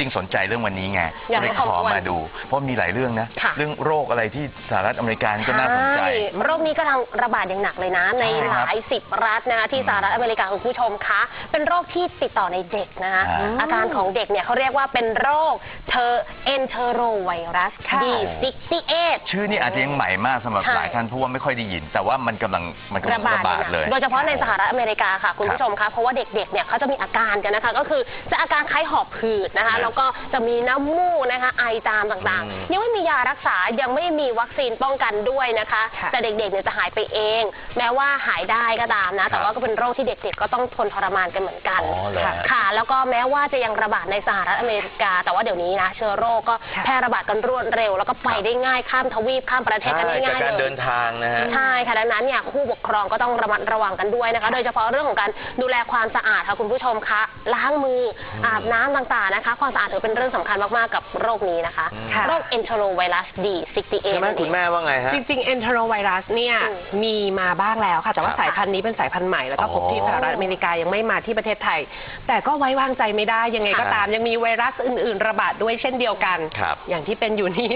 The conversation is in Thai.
ริงๆ สนใจเรื่องวันนี้ไงอยากเลให้ยขอบขอคุณมาดู เพราะมีหลายเรื่องนะ ค่ะ เรื่องโรคอะไรที่สหรัฐอเมริกานี่ก็น่าสนใจช่โรคนี้กำลังระบาดอย่างหนักเลยนะ ในใช่หครับลายสิบรัฐนะคะที่สหรัฐอเมริกาคุณผู้ชมคะ เป็นโรคที่ติดต่อในเด็กนะคะอ่าอาการของเด็กเนี่ยเขาเรียกว่าเป็นโรคเทอเอนเทโรไวรัส ค่ะ B68 ชื่อนี่อาจจะยังใหม่มากสำหรับใช่ หลายท่านเพราะว่าไม่ค่อยได้ยิน แต่ว่ามันกำลังมันกำลัระงบาดระบาดเลย โดยเฉพาะในสหรัฐอเมริกาค่ะ คุณผู้ชมคะเพราะว่าเด็กๆ เนี่ยเขาจะมีอาการกันนะคะ ก็คือจะอาการคล้ายหอบหืดนะคะ แล้วก็จะมีน้ำมูกนะคะ ไอจามต่างอืมๆยังไม่มียารักษายังไม่มีวัคซีนป้องกันด้วยนะคะค่ะแต่เด็กๆเนี่ยจะหายไปเอง แม้ว่าหายได้ก็ตามนะ แต่ว่าก็เป็นโรคที่เด็กๆ ก็ต้องทนทรมานกันเหมือนกันอ๋อเหรอค่ะค่ะ แล้วก็แม้ว่าจะยังระบาดในสหรัฐอเมริกา แต่ว่าเดี๋ยวนี้นะเชื้อโรคก็ค่ะแพร่ระบาดกันรวดเร็ว แล้วก็ไปได้ง่ายข้ามทวีปข้ามประเทศกันใช่ง่ายๆจากการเลเดิยนทางนะฮะใช่ค่ะดังนั้นเนี่ยผู้ปกครองก็ต้องระมัดระวังกันด้วยนะคะ โดยเฉพาะเรื่องของการดูแลความสะอาดค่ะคุณผู้ชมคะล้างมือออาบน้ำต่างๆนะคะความสะอาดถือเป็นเรื่องสำคัญมาก ๆ กับโรคนี้นะคะ ค่ะ โรค enterovirus D68 ใช่ไหมนั่นเองคุณแม่ว่าไงฮะ จริงๆ e n t e r o v i r u s เนี่ยอืมมีมาบ้างแล้วค่ะ แต่ว่าครับสายพันธุ์นี้เป็นสายพันธุ์ใหม่ แล้วก็พบที่อ๋อสหรัฐอเมริกายังไม่มาที่ประเทศไทย แต่ก็ไว้วางใจไม่ได้ยังไงก็ค่ะตาม ยังมีไวรัสอื่น ๆ ระบาดด้วยเช่นเดียวกัน ครับ อย่างที่เป็นอยู่นี้